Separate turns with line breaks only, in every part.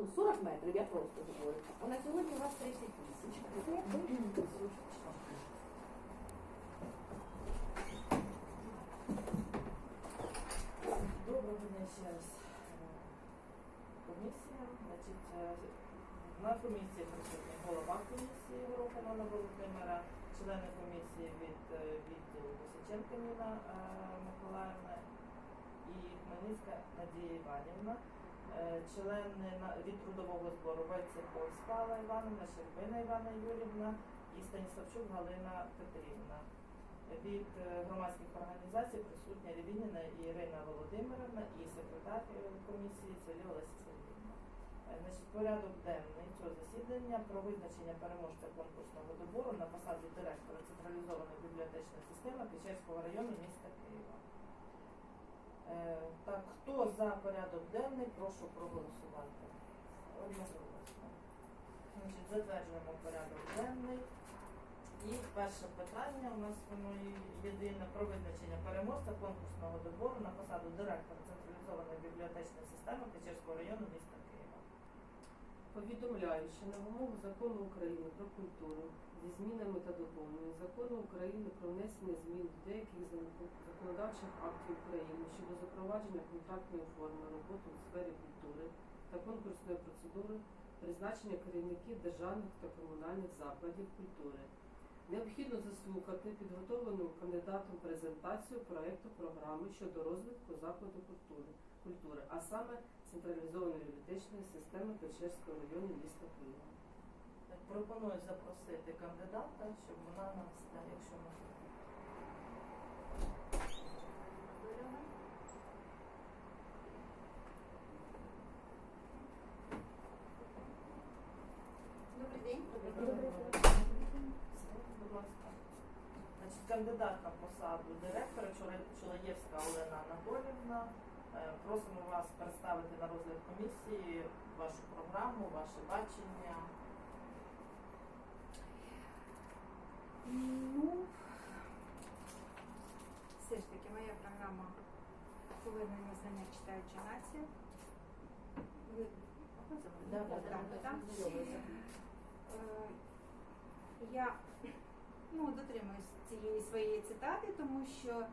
ну 40 метрів, я просто говорю. А на сьогодні у вас 38.
Доброго дня ще раз. Комісія. Значить, е, на комісії присутні голова комісії Горохова Анна Володимира, члени комісії від е, відділу Косиченка Ніна е, Миколаївна і Хмельницька Надія Іванівна, члени від трудового збору Войцеховська Алла Іванівна, Щербина Івана Юрівна і Станіславчук Галина Петрівна. Від е, громадських організацій присутня Рівініна Ірина Володимирівна і секретар е, комісії Цвілі Олеся Сергіївна. Е, Значить, порядок денний цього засідання про визначення переможця конкурсного добору на посаду директора централізованої бібліотечної системи Печерського району міста. Е, Так, хто за порядок денний, прошу проголосувати. Одноголосно. Значить, затверджуємо порядок денний. І перше питання у нас воно єдине про визначення переможця конкурсного добору на посаду директора централізованої бібліотечної системи Печерського району міста Києва.
Повідомляю, що на вимогу закону України про культуру зі змінами та доповненнями закону України про внесення змін до деяких законодавчих актів України щодо запровадження контрактної форми роботи у сфері культури та конкурсної процедури призначення керівників державних та комунальних закладів культури. Необхідно заслухати підготовлену кандидатом презентацію проекту програми щодо розвитку закладу культури, культури, а саме централізованої бібліотечної системи Печерського району міста Києва.
Пропоную запросити кандидата, щоб вона нас, якщо можна.
Добрий день.
Будь ласка. Значить, кандидат на посаду директора Чулаєвська Олена Анатолівна. Е, Просимо вас представити на розгляд комісії вашу програму, ваше бачення.
Ну, все ж таки, моя програма повернення знання читаюча нація. Ви
Да, да.
Е, Я ну, дотримуюсь цієї своєї цитати, тому що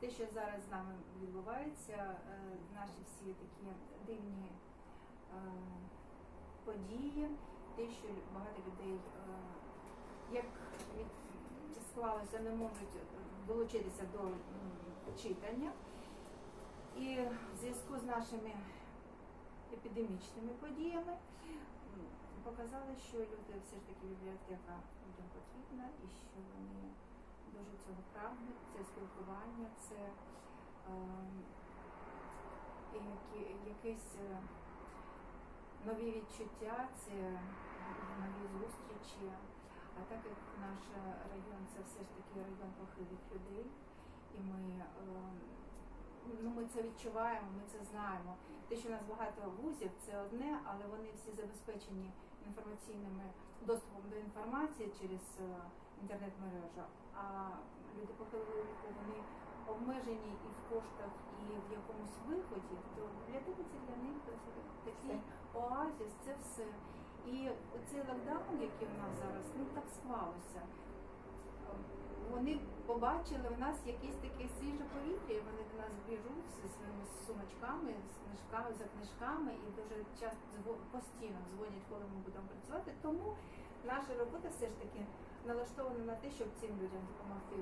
те, що зараз з нами відбувається, е, наші всі такі дивні е, події, те, що багато людей, як від- склалося, не можуть долучитися до читання. І в зв'язку з нашими епідемічними подіями показали, що люди все ж таки бібліотека людям потрібна і що вони дуже цього прагнуть. Це спілкування, це і які, якісь е, нові відчуття, це нові зустрічі. А так як наш район це все ж таки район похилих людей, і ми, ем, ну, ми це відчуваємо, ми це знаємо. Те, що у нас багато вузів, це одне, але вони всі забезпечені інформаційними доступом до інформації через е, інтернет-мережу. А люди похилого віку вони обмежені і в коштах, і в якомусь виході, то бібліотека це для них такий оазіс, це все. І оцей локдаун, який у нас зараз, ну так склалося. Вони побачили в нас якесь таке свіже повітря, і вони до нас біжуть зі своїми сумочками, з книжками за книжками і дуже часто постійно дзвонять, коли ми будемо працювати. Тому наша робота все ж таки налаштована на те, щоб цим людям допомогти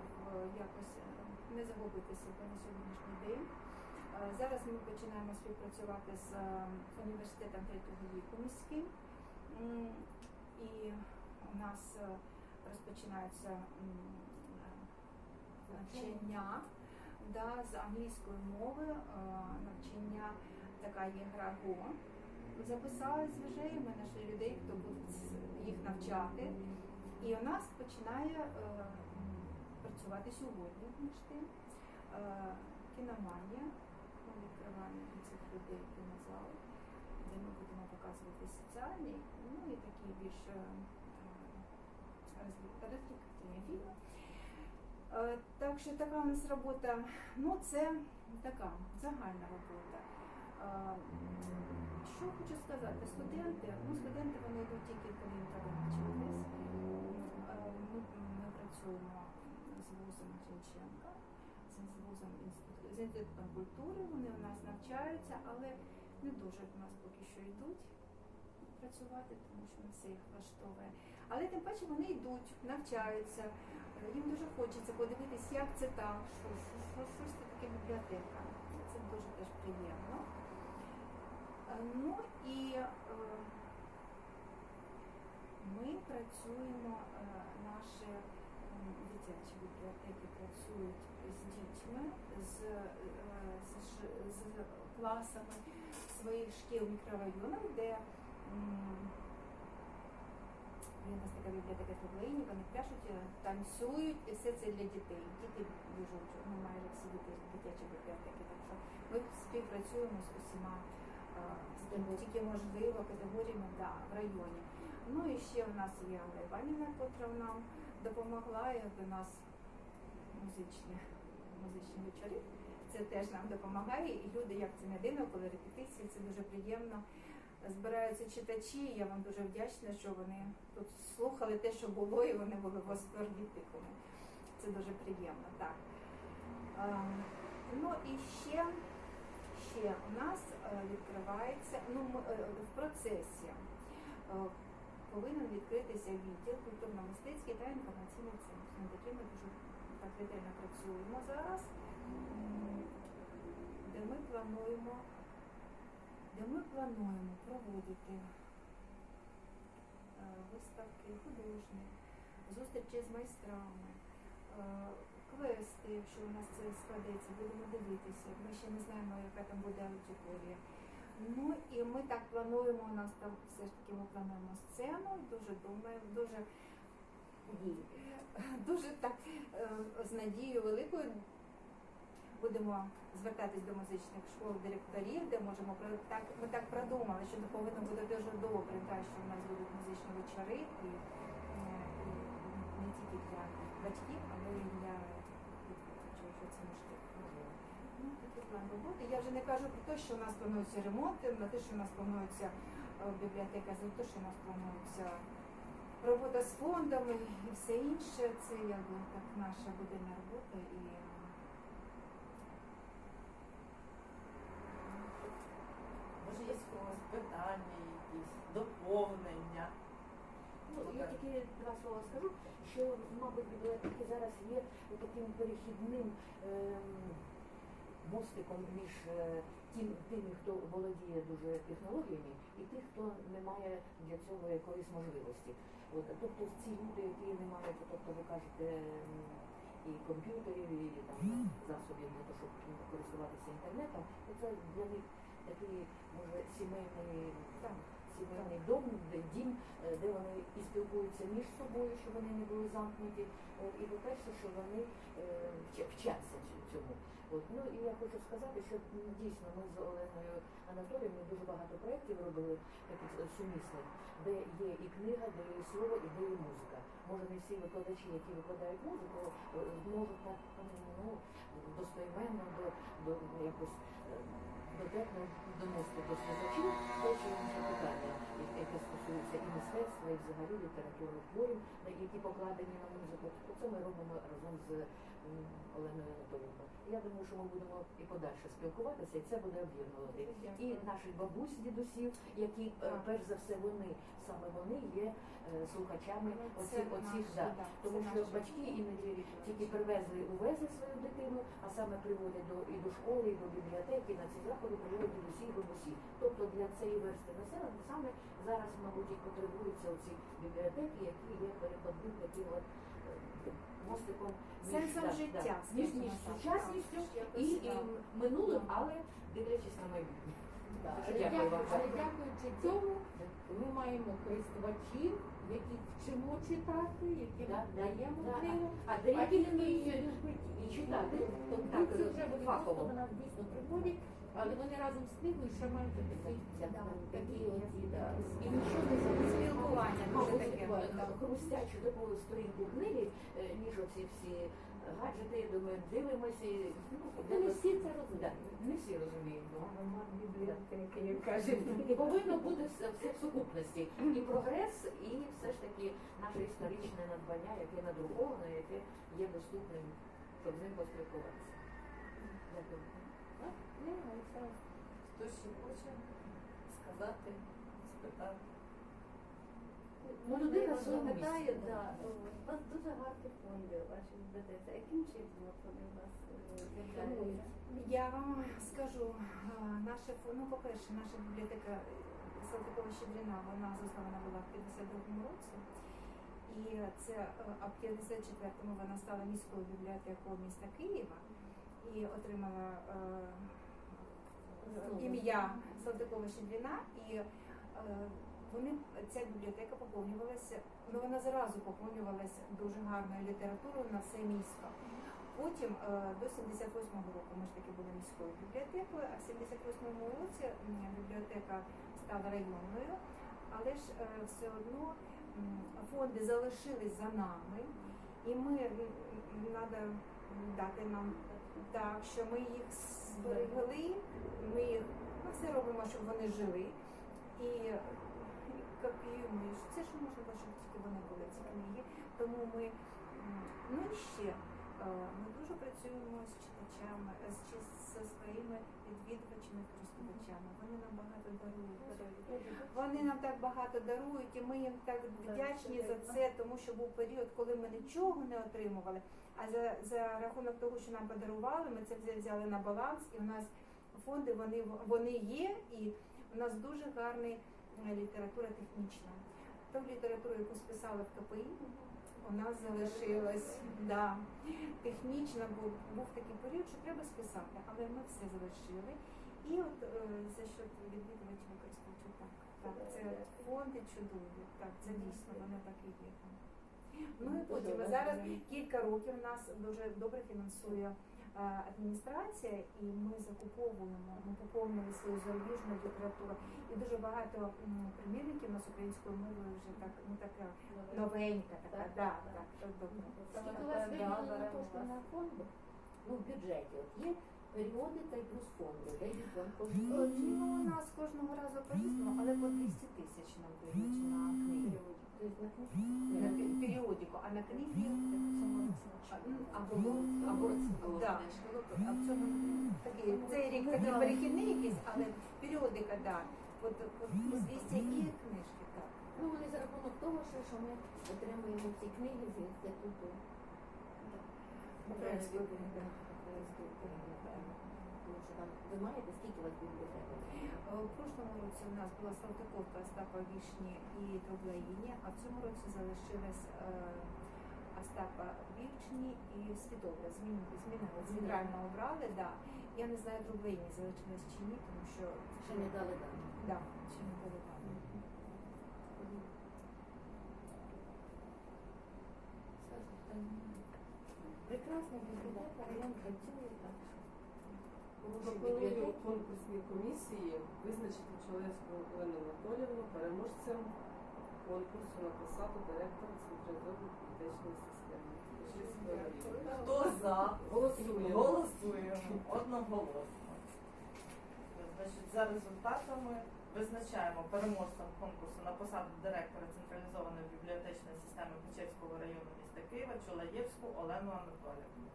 якось е, не загубити себе на сьогоднішній день. Е, Зараз ми починаємо співпрацювати з е, університетом третього віку міським. М, І у нас е, е, навчання да, з англійської мови, е, навчання така є гра Go. Записались вже, і ми знайшли людей, хто буде їх навчати. І у нас починає е, працювати сьогодні між тим. Е, кіноманія. Ми відкриваємо цих людей кінозал, де ми будемо показувати соціальні, ну і такі більш е, розвлекательні фільми. Е, Так що така у нас робота, ну це така загальна робота. Е, що хочу сказати, студенти, ну студенти вони йдуть тільки коли треба навчатись. Е, Ми, ми працюємо з вузом Шевченка, з вузом з інститутом культури. Вони у нас навчаються, але не дуже в нас поки що йдуть працювати, тому що не все їх влаштовує. Але тим паче вони йдуть, навчаються. Їм дуже хочеться подивитись, як це так, що, що, що, що це таке бібліотека. Це дуже теж приємно. Е, Ну і е, ми працюємо, е, наші дитячі бібліотеки працюють з дітьми, з, з, з класами своїх шкіл мікрорайонів, де Є у нас така бібліотека Україні, вони пляшуть, е, танцюють, і все це для дітей. Діти дуже ну, майже всі діти дитячі бібліотеки. Так що ми співпрацюємо з усіма е, тільки можливо категоріями да, в районі. Ну і ще в нас є Анна Іванівна, котра нам допомогла, і у нас музичні, музичні вечори. Це теж нам допомагає. І люди, як це не дивно, коли репетиції, це дуже приємно збираються читачі. і Я вам дуже вдячна, що вони тут слухали те, що було, і вони були в восторгі тихому. Це дуже приємно. Так. Ем, Ну і ще, ще у нас е, відкривається, ну е, в процесі е, повинен відкритися відділ культурно-мистецький та інформаційний центр, над яким ми дуже так ретельно працюємо зараз, де ми плануємо де ми плануємо проводити е, виставки художні, зустрічі з майстрами, е, квести, якщо у нас це складеться, будемо дивитися. Ми ще не знаємо, яка там буде аудиторія. Ну і ми так плануємо, у нас там все ж таки ми плануємо сцену, дуже думаємо, дуже дуже так е, з надією великою будемо звертатись до музичних школ директорів, де можемо так. Ми так продумали, що повинно бути дуже добре, так, що в нас будуть музичні вечори і, е, і не тільки для батьків, але й для що це можливо. Ну, план роботи. Я вже не кажу про те, що у нас плануються ремонти, на те, що у нас планується е, бібліотека, за те, що у нас планується робота з фондами і все інше. Це якби так наша буденна робота і. е,
Може, є у вас питання якісь, доповнення?
Ну, я тільки два слова скажу, що, мабуть, бібліотеки зараз є таким перехідним ем, мостиком між е, тим, тими, хто володіє дуже технологіями, і тих, хто не має для цього якоїсь можливості. От, тобто ці люди, які не мають, тобто ви кажете, м, і комп'ютерів, і там засобів для того, щоб користуватися інтернетом, то це для них такий, може, сімейний
Так.
сімейний дом, де дім, е, де вони і спілкуються між собою, щоб вони не були замкнуті. От, І по-перше, що вони е, вчаться цьому. От, ну і я хочу сказати, що дійсно ми з Оленою Анатолією дуже багато проєктів робили таких е, сумісних, де є і книга, де є і слово, і де є музика. Може не всі викладачі, які викладають музику, е, зможуть так ну, достойменно до, до якось дотепно донести до слухачів чи інше питання, яке стосується і мистецтва, і взагалі літератури творів, які покладені на музику. Це ми робимо разом з Оленою Анатоліївною. Я думаю, що ми будемо і подальше спілкуватися, і це буде об'єднувати. І наших бабусь, дідусів, які е, перш за все вони саме вони є е, слухачами
Ну,
оцих оцих да. Тому що батьки іноді тільки привезли, увезли свою дитину, а саме приводять до і до школи, і до бібліотеки, на ці заходи приводять дідусі бабусі. Тобто для цієї версти населення саме зараз, мабуть, і потребуються оці бібліотеки, які є перекладним таким от мостиком
Сенсом життя,
між, між сучасністю і, минулим, але дивлячись на майбутнє.
Але дякуючи цьому, ми маємо користувачів, які вчимо читати,
да,
даємо
да.
книгу,
А деякі не вміють читати.
Тобто
Так,
це вже
фахово.
нас дійсно приходять, але вони разом з книгою ще мають такі, такі оці.
Спілкування дуже таке.
е, хрустячу таку сторінку книги, е, ніж оці всі гаджети, я думаю, дивимося. і, Ну,
не всі це розуміють.
не всі розуміють.
бібліотеки, як кажуть.
Повинно бути все в сукупності. І прогрес, і все ж таки наше історичне надбання, яке надруковане, яке є доступним, щоб з ним поспілкуватися. Дякую.
А? Ні, Олександр.
Хтось ще хоче сказати, спитати?
Ну, людина своєму
да. У вас дуже гарні фонди, ваші бібліотеці. Яким чином вони у вас е, з'являються?
Я вам скажу, а, наша ну, по-перше, наша бібліотека Салтикова Щедрина, вона заснована була в 52-му році. І це е, а в 54-му вона стала міською бібліотекою міста Києва і отримала е, е, ім'я Салтикова Щедрина. І е, вони, ця бібліотека поповнювалася, ну вона зразу поповнювалася дуже гарною літературою на все місто. Потім е, до 78-го року ми ж таки були міською бібліотекою, а в 78-му році бібліотека стала районною, але ж е, все одно фонди залишились за нами, і ми треба дати нам так, що ми їх зберегли, ми їх ми все робимо, щоб вони жили. І копіюємо, все, що можна, щоб тільки вони були ці книги. Тому ми ну ще. Е, Ми дуже працюємо з читачами, е, з зі своїми відвідувачами, користувачами. Вони нам багато дарують. Вони нам так багато дарують, і ми їм так вдячні за це, тому що був період, коли ми нічого не отримували. А за, за рахунок того, що нам подарували, ми це взяли на баланс, і у нас фонди вони, вони є, і у нас дуже гарна література технічна. Ту літературу, яку списали в КПІ, у нас залишилось. да, Технічно був, був такий період, що треба списати, але ми все залишили. І от е, за що відвідувачів використовувачів так. Так, це фонди чудові, так, це дійсно, вони так і є. Ну і потім зараз кілька років нас дуже добре фінансує адміністрація, і ми закуповуємо, ми поповнили свою зарубіжну літературу. І дуже багато примірників у нас українською мовою вже так, ну така новенька, така,
Так,
да,
так.
так, так, добре.
Скільки у вас виділено на фонди? Ну, в бюджеті. От є періодика і плюс фонди. Де їх вам кожен
Ну, у нас кожного разу по-різному, але по 200 тисяч нам дають на книги.
Тобто? На
періодику, а на книги або або да, а в цьому такий цей рік такий перехідний якийсь, але періодика, да. От, от по 200 книжки, так.
Ну, вони за рахунок того, що, ми отримуємо ці книги з інституту.
Української.
Української. Тому що там, ви маєте, скільки вас бібліотека?
Е, У прошлому році у нас була Салтиковка, Остапа Вішні і Троблаїні, а в цьому році залишилась е, Остапа Вішні і Світовля. Змінили, змінили, центрально обрали, да. Я не знаю, Троблаїні залишилась чи ні, тому що
Ще не дали дані.
да, чи не було там.
Прекрасна бібліотека, район працює так.
Пропоную конкурсній комісії визначити Чолевську Олену Анатоліївну переможцем конкурсу на посаду директора централізованої політичної системи.
Хто за?
Голосуємо.
Голосуємо одноголосно. Значить, за результатами визначаємо переможцем конкурсу на посаду директора централізованої бібліотечної системи Печерського району міста Києва Чолаєвську Олену Анатоліївну.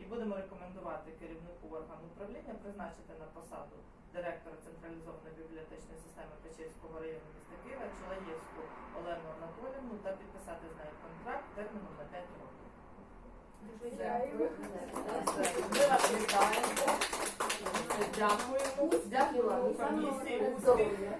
І будемо рекомендувати керівнику органу управління призначити на посаду директора централізованої бібліотечної системи Печерського району міста Києва Чолаєвську Олену Анатоліївну та підписати з нею контракт терміном на 5 років.
Дуже
Дякую. Ми вас вітаємо. Дякуємо. Дякуємо комісії. Успіхів.